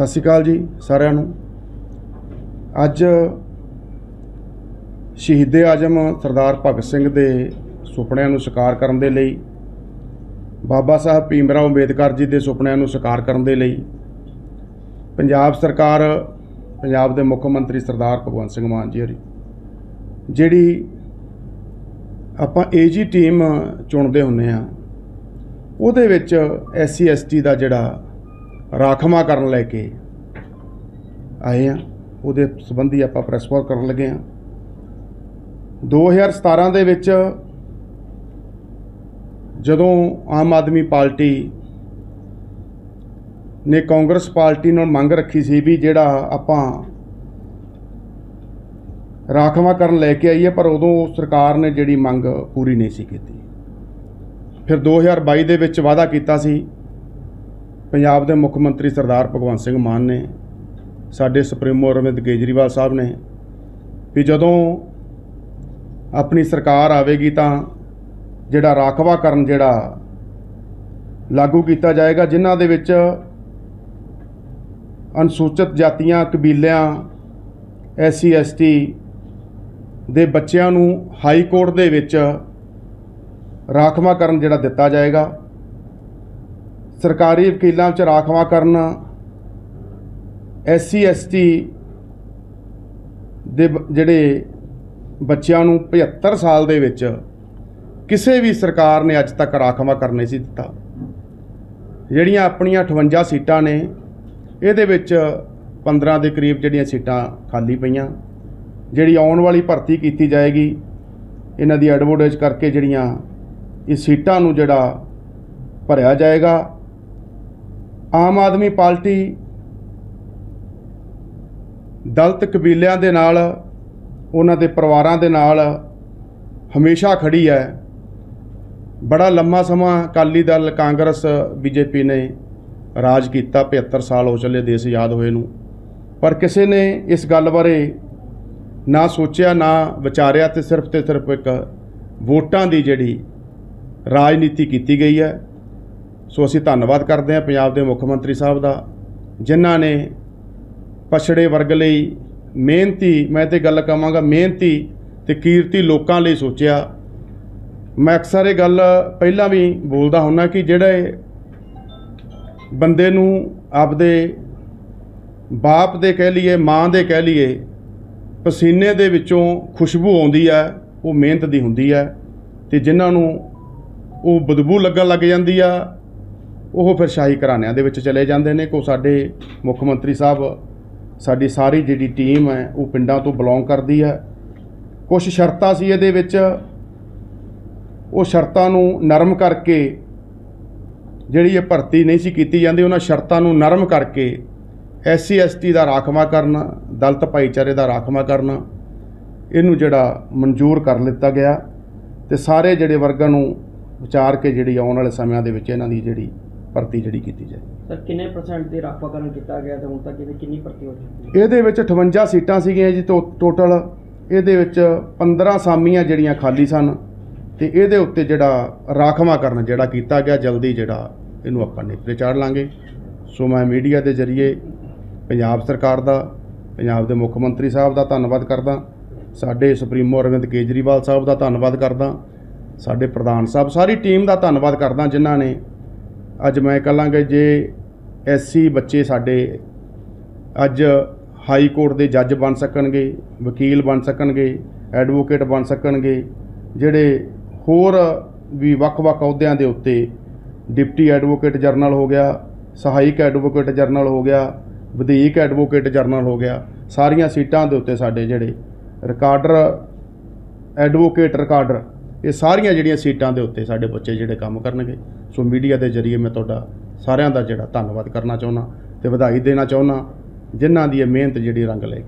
ਸਤਿ ਸ਼੍ਰੀ ਅਕਾਲ ਜੀ ਸਾਰਿਆਂ ਨੂੰ। ਅੱਜ ਸ਼ਹੀਦੇ ਆਜਮ ਸਰਦਾਰ ਭਗਤ ਸਿੰਘ ਦੇ ਸੁਪਨਿਆਂ ਨੂੰ ਸਾਕਾਰ ਕਰਨ ਦੇ ਲਈ, ਬਾਬਾ ਸਾਹਿਬ ਭੀਮਰਾਓ ਅੰਬੇਦਕਰ ਜੀ ਦੇ ਸੁਪਨਿਆਂ ਨੂੰ ਸਾਕਾਰ ਕਰਨ ਦੇ ਲਈ, ਪੰਜਾਬ ਸਰਕਾਰ, ਪੰਜਾਬ ਦੇ ਮੁੱਖ ਮੰਤਰੀ ਸਰਦਾਰ ਭਗਵੰਤ ਸਿੰਘ ਮਾਨ ਜੀ ਹੋਰੀ, ਜਿਹੜੀ ਆਪਾਂ ਏਜੀ ਟੀਮ ਚੁਣਦੇ ਹੁੰਨੇ ਆ ਉਹਦੇ ਵਿੱਚ ਐਸਸੀ ਐਸਟੀ ਦਾ ਜਿਹੜਾ ਰਾਖਵਾ ਕਰਨ ਲੈ ਕੇ ਆਏ ਆ ਉਹਦੇ ਸੰਬੰਧੀ ਆਪਾਂ ਪ੍ਰੈਸ ਕਾਲ ਕਰਨ ਲੱਗੇ ਆ 2017 ਦੇ ਵਿੱਚ ਜਦੋਂ ਆਮ ਆਦਮੀ ਪਾਰਟੀ ਨੇ ਕਾਂਗਰਸ ਪਾਰਟੀ ਨਾਲ ਮੰਗ ਰੱਖੀ ਸੀ ਵੀ ਜਿਹੜਾ ਆਪਾਂ ਰਾਖਵਾ ਕਰਨ ਲੈ ਕੇ ਆਈਏ, ਪਰ ਉਦੋਂ ਸਰਕਾਰ ਨੇ ਜਿਹੜੀ ਮੰਗ ਪੂਰੀ ਨਹੀਂ ਸੀ ਕੀਤੀ। ਫਿਰ 2022 ਦੇ ਵਿੱਚ ਵਾਅਦਾ ਕੀਤਾ ਸੀ ਪੰਜਾਬ ਦੇ ਮੁੱਖ ਮੰਤਰੀ ਸਰਦਾਰ ਭਗਵੰਤ ਸਿੰਘ ਮਾਨ ਨੇ, ਸਾਡੇ ਸੁਪਰੀਮੋ ਅਰਵਿੰਦ ਕੇਜਰੀਵਾਲ ਸਾਹਿਬ ਨੇ ਵੀ ਜਦੋਂ ਆਪਣੀ ਸਰਕਾਰ ਆਵੇਗੀ ਤਾਂ ਜਿਹੜਾ ਰਾਖਵਾਕਰਨ ਜਿਹੜਾ ਲਾਗੂ ਕੀਤਾ ਜਾਏਗਾ, ਜਿਨ੍ਹਾਂ ਦੇ ਵਿੱਚ ਅਨੁਸੂਚਿਤ ਜਾਤੀਆਂ, ਕਬੀਲਿਆਂ ਐਸਸੀ ਐਸਟੀ ਦੇ ਬੱਚਿਆਂ ਨੂੰ ਹਾਈ ਕੋਰਟ ਦੇ ਵਿੱਚ ਰਾਖਵਾਕਰਨ ਜਿਹੜਾ ਦਿੱਤਾ ਜਾਏਗਾ। ਸਰਕਾਰੀ ਵਕੀਲਾਂ ਵਿੱਚ ਰਾਖਵਾਕਰਨ ਐਸਸੀ ਐਸਟੀ ਦੇ ਬ- ਜਿਹੜੇ ਬੱਚਿਆਂ ਨੂੰ 75 ਸਾਲ ਦੇ ਵਿੱਚ ਕਿਸੇ ਵੀ ਸਰਕਾਰ ਨੇ ਅੱਜ ਤੱਕ ਰਾਖਵਾਕਰਨ ਨਹੀਂ ਸੀ ਦਿੱਤਾ। ਜਿਹੜੀਆਂ ਆਪਣੀਆਂ 58 ਸੀਟਾਂ ਨੇ, ਇਹਦੇ ਵਿੱਚ 15 ਦੇ ਕਰੀਬ ਜਿਹੜੀਆਂ ਸੀਟਾਂ ਖਾਲੀ ਪਈਆਂ। ਜਿਹੜੀ ਆਉਣ ਵਾਲੀ ਭਰਤੀ ਕੀਤੀ ਜਾਏਗੀ, ਇਹਨਾਂ ਦੀ ਐਡਵਰਟਾਈਜ਼ ਕਰਕੇ ਜਿਹੜੀਆਂ ਇਹ ਸੀਟਾਂ ਨੂੰ ਜਿਹੜਾ ਭਰਿਆ ਜਾਏਗਾ ਆਮ ਆਦਮੀ ਪਾਰਟੀ ਦਲਤ ਕਬੀਲਿਆਂ ਦੇ ਨਾਲ, ਉਹਨਾਂ ਦੇ ਪਰਿਵਾਰਾਂ ਦੇ ਨਾਲ ਹਮੇਸ਼ਾ ਖੜੀ ਹੈ। ਬੜਾ ਲੰਮਾ ਸਮਾਂ ਅਕਾਲੀ ਦਲ, ਕਾਂਗਰਸ, ਬੀਜੇਪੀ ਨੇ ਰਾਜ ਕੀਤਾ 75 ਸਾਲ ਹੋ ਚੱਲੇ ਦੇਸ਼ ਆਜ਼ਾਦ ਹੋਏ ਨੂੰ। ਪਰ ਕਿਸੇ ਨੇ ਇਸ ਗੱਲ ਬਾਰੇ ਨਾ ਸੋਚਿਆ, ਨਾ ਵਿਚਾਰਿਆ ਤੇ ਸਿਰਫ ਤੇ ਸਿਰਫ ਇੱਕ ਵੋਟਾਂ ਦੀ ਜਿਹੜੀ ਰਾਜਨੀਤੀ ਕੀਤੀ ਗਈ ਹੈ। ਸੋ ਅਸੀਂ ਧੰਨਵਾਦ ਕਰਦੇ ਹਾਂ ਪੰਜਾਬ ਦੇ ਮੁੱਖ ਮੰਤਰੀ ਸਾਹਿਬ ਦਾ, ਜਿਨ੍ਹਾਂ ਨੇ ਪਛੜੇ ਵਰਗ ਲਈ ਮਿਹਨਤੀ, ਮੈਂ ਤੇ ਗੱਲ ਕਵਾਂਗਾ ਮਿਹਨਤੀ ਤੇ ਕੀਰਤੀ ਲੋਕਾਂ ਲਈ ਸੋਚਿਆ। ਮੈਂ ਅਕਸਰ ਇਹ ਗੱਲ ਪਹਿਲਾਂ ਵੀ ਬੋਲਦਾ ਹੁੰਨਾ ਕਿ ਜਿਹੜੇ ਬੰਦੇ ਨੂੰ ਆਪਦੇ ਬਾਪ ਦੇ ਕਹਿ ਲਈਏ, ਮਾਂ ਦੇ ਕਹਿ ਲਈਏ, ਪਸੀਨੇ ਦੇ ਵਿੱਚੋਂ ਖੁਸ਼ਬੂ ਆਉਂਦੀ ਹੈ, ਉਹ ਮਿਹਨਤ ਦੀ ਹੁੰਦੀ ਹੈ ਤੇ ਜਿਨ੍ਹਾਂ ਨੂੰ ਉਹ ਬਦਬੂ ਲੱਗਣ ਲੱਗ ਜਾਂਦੀ ਆ ਉਹ ਫਿਰ ਸ਼ਾਹੀ ਘਰਾਣਿਆਂ ਦੇ ਵਿੱਚ ਚਲੇ ਜਾਂਦੇ ਨੇ, ਕੋ ਸਾਡੇ ਮੁੱਖ ਮੰਤਰੀ ਸਾਹਿਬ, ਸਾਡੀ ਸਾਰੀ ਜਿਹੜੀ ਟੀਮ ਹੈ, ਉਹ ਪਿੰਡਾਂ ਤੋਂ ਬਿਲੋਂਗ ਕਰਦੀ ਹੈ। ਕੁਝ ਸ਼ਰਤਾਂ ਸੀ ਇਹਦੇ ਵਿੱਚ। ਉਹ ਸ਼ਰਤਾਂ ਨੂੰ ਨਰਮ ਕਰਕੇ, ਜਿਹੜੀ ਇਹ ਭਰਤੀ ਨਹੀਂ ਸੀ ਕੀਤੀ ਜਾਂਦੀ, ਉਹਨਾਂ ਸ਼ਰਤਾਂ ਨੂੰ ਨਰਮ ਕਰਕੇ ਐਸਸੀ ਐਸਟੀ ਦਾ ਰਾਖਵਾ ਕਰਨ, ਦਲਤ ਭਾਈਚਾਰੇ ਦਾ ਰਾਖਵਾ ਕਰਨ, ਇਹਨੂੰ ਜਿਹੜਾ ਮਨਜ਼ੂਰ ਕਰ ਲਿੱਤਾ ਗਿਆ। ਤੇ ਸਾਰੇ ਜਿਹੜੇ ਵਰਗਾਂ ਨੂੰ ਵਿਚਾਰ ਕੇ ਜਿਹੜੀ ਆਉਣ ਵਾਲੇ ਸਮਿਆਂ ਦੇ ਵਿੱਚ ਇਹਨਾਂ ਦੀ ਜਿਹੜੀ ਭਰਤੀ ਜਿਹੜੀ ਕੀਤੀ ਜਾਏ। ਸਰ ਕਿੰਨੇ ਪਰਸੈਂਟ ਦੀ ਰਾਖਵਾਕਰਨ ਕੀਤਾ ਗਿਆ ਤੇ ਹੁਣ ਤੱਕ ਇਹਦੀ ਕਿੰਨੀ ਭਰਤੀ ਹੋ ਚੁੱਕੀ ਹੈ? ਇਹਦੇ ਵਿੱਚ 58 ਸੀਟਾਂ ਸੀਗੀਆਂ ਜੀ ਟੋ- ਟੋਟਲ ਇਹਦੇ ਵਿੱਚ 15 ਸਾਮੀਆਂ ਜਿਹੜੀਆਂ ਖਾਲੀ ਸਨ ਤੇ ਇਹਦੇ ਉੱਤੇ ਜਿਹੜਾ ਰਾਖਵਾਂਕਰਨ ਜਿਹੜਾ ਕੀਤਾ ਗਿਆ ਜਲਦੀ ਜਿਹੜਾ ਇਹਨੂੰ ਆਪਾਂ ਨੇਪਰੇ ਚਾੜ ਲਾਂਗੇ। ਸੋ ਮੈਂ ਮੀਡੀਆ ਦੇ ਜ਼ਰੀਏ ਪੰਜਾਬ ਸਰਕਾਰ ਦਾ ਪੰਜਾਬ ਦੇ ਮੁੱਖ ਮੰਤਰੀ ਸਾਹਿਬ ਦਾ ਧੰਨਵਾਦ ਕਰਦਾ। ਸਾਡੇ ਸੁਪਰੀਮੋ ਅਰਵਿੰਦ ਕੇਜਰੀਵਾਲ ਸਾਹਿਬ ਦਾ ਧੰਨਵਾਦ ਕਰਦਾ। ਸਾਡੇ ਪ੍ਰਧਾਨ ਸਾਹਿਬ ਸਾਰੀ ਟੀਮ ਦਾ ਧੰਨਵਾਦ ਕਰਦਾ ਜਿਨ੍ਹਾਂ ਨੇ ਅੱਜ ਮੈਂ ਕਹਾਂਗਾ ਜੇ ਐਸਸੀ ਬੱਚੇ ਸਾਡੇ ਅੱਜ ਹਾਈ ਕੋਰਟ ਦੇ ਜੱਜ ਬਣ ਸਕਣਗੇ, ਵਕੀਲ ਬਣ ਸਕਣਗੇ, ਐਡਵੋਕੇਟ ਬਣ ਸਕਣਗੇ, ਜਿਹੜੇ ਹੋਰ ਵੀ ਵੱਖ-ਵੱਖ ਅਹੁਦਿਆਂ ਦੇ ਉੱਤੇ ਡਿਪਟੀ ਐਡਵੋਕੇਟ ਜਨਰਲ ਹੋ ਗਿਆ, ਸਹਾਇਕ ਐਡਵੋਕੇਟ ਜਨਰਲ ਹੋ ਗਿਆ, ਵਧੀਕ ਐਡਵੋਕੇਟ ਜਨਰਲ ਹੋ ਗਿਆ, ਸਾਰੀਆਂ ਸੀਟਾਂ ਦੇ ਉੱਤੇ ਸਾਡੇ ਜਿਹੜੇ ਰਿਕਾਰਡਰ, ਐਡਵੋਕੇਟ ਰਿਕਾਰਡਰ ਇਹ ਸਾਰੀਆਂ ਜਿਹੜੀਆਂ ਸੀਟਾਂ ਦੇ ਉੱਤੇ ਸਾਡੇ ਬੱਚੇ ਜਿਹੜੇ ਕੰਮ ਕਰਨਗੇ। ਸੋ ਮੀਡੀਆ ਦੇ ਜ਼ਰੀਏ ਮੈਂ ਤੁਹਾਡਾ ਸਾਰਿਆਂ ਦਾ ਜਿਹੜਾ ਧੰਨਵਾਦ ਕਰਨਾ ਚਾਹੁੰਦਾ ਤੇ ਵਧਾਈ ਦੇਣਾ ਚਾਹੁੰਦਾ, ਜਿਨ੍ਹਾਂ ਦੀ ਇਹ ਮਿਹਨਤ ਜਿਹੜੀ ਰੰਗ ਲੈ